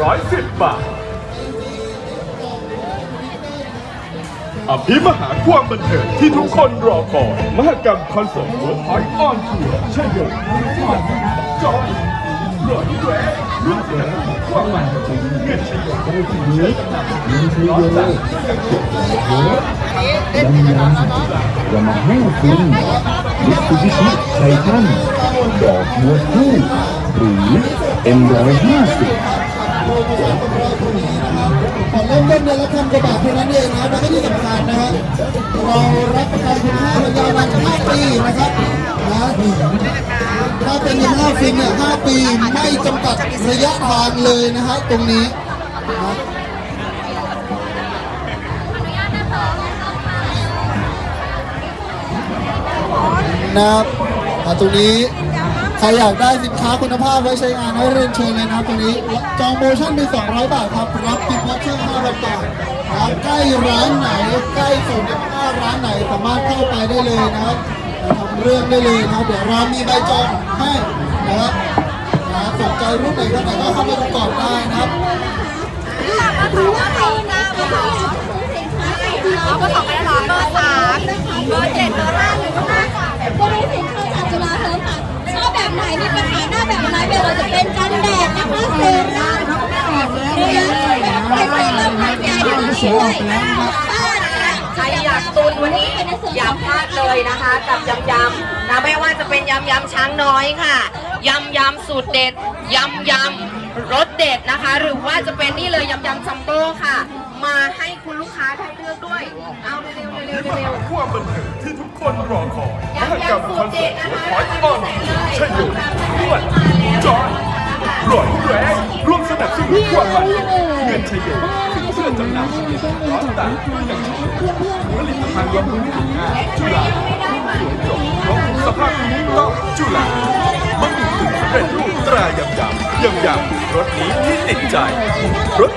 110 บาท อภิมหาความบันเทิงที่ทุกคนรอคอย มหกรรมคอนเสิร์ตเวิร์คพอยต์ออนทัวร์ชัยโยจอยหล่อแหวกความมันเงื่อนชัยโยโอ้โหเงื่อนชัยโยังยังอย่ามาแห้งฟินมิตซูบิชิไททันดอกบัวคู่หรือเอ็นดูห้าสิบ นะครับนะถ้าเป็นห้าฟินเนี่ย5ปีไม่จำกัดระยะทางเลยนะฮะตรงนี้นะนะครับตรงนี้ใครอยากได้สินค้าคุณภาพไว้ใช้งานให้เรียนเชิญเลยนะครับตรงนี้จองโมชั่นเป็น 200 บาทครับรับกิฟต์วอเชอร์500บาทนใกล้ร้านไหน ใกล้ศูนย์การค้าร้านไหนสามารถเข้าไปได้เลยนะครับ เรื่องได้เลยนะครับเดี๋ยวเรามีใบจองให้นะครับนะสนใจรุ่นไหนรุ่นไหนก็เข้าไปดูก่อนได้นะครับเอาผสมไปแล้วเหรอเบอร์สามเบอร์เจ็ดเบอร์ห้าหรือว่าห้าค่ะบริสินค้าจากจุฬาเฮิร์มค่ะชอบแบบไหนมีปัญหาหน้าแบบไหนไม่ว่าจะเป็นกันแดดนะคะเซรั่มเป็นเซรั่มกันแดดที่ช่วยต้าน ใครอยากตุนวันนี้อย่าพลาดเลยนะคะกับยำยำนะไม่ว่าจะเป็นยำยำช้างน้อยค่ะยำยำสูตรเด็ดยำยำรสเด็ดนะคะ หรือว่าจะเป็นนี่เลยยำยำจัมโบ้ค่ะ มาให้คุณลูกค้าได้เลือกด้วย เอาเร็วๆเร็วๆมเร็หาวความบันเทิงที่ทุกคนรอคอยๆมหกรรมยำยำสูคอตนรเสิเด็ร์ดตนะเวิร์คะดพอยต์ออนทัวร์ชัยโยนวดจอยรอยแหวนร่วมสนับสนุนความมันเงินชัยโย เสื้อจำหน่ายร้อนตัดอย่างชัยโยผลิตภัณฑ์บำรุงผิวหน้าจุฬาสวยจบครบสภาพถูกต้องจุฬาบะหมี่กึ่งสำเร็จรูปตรายำยำยำยำรสนี้ที่ติดใจรส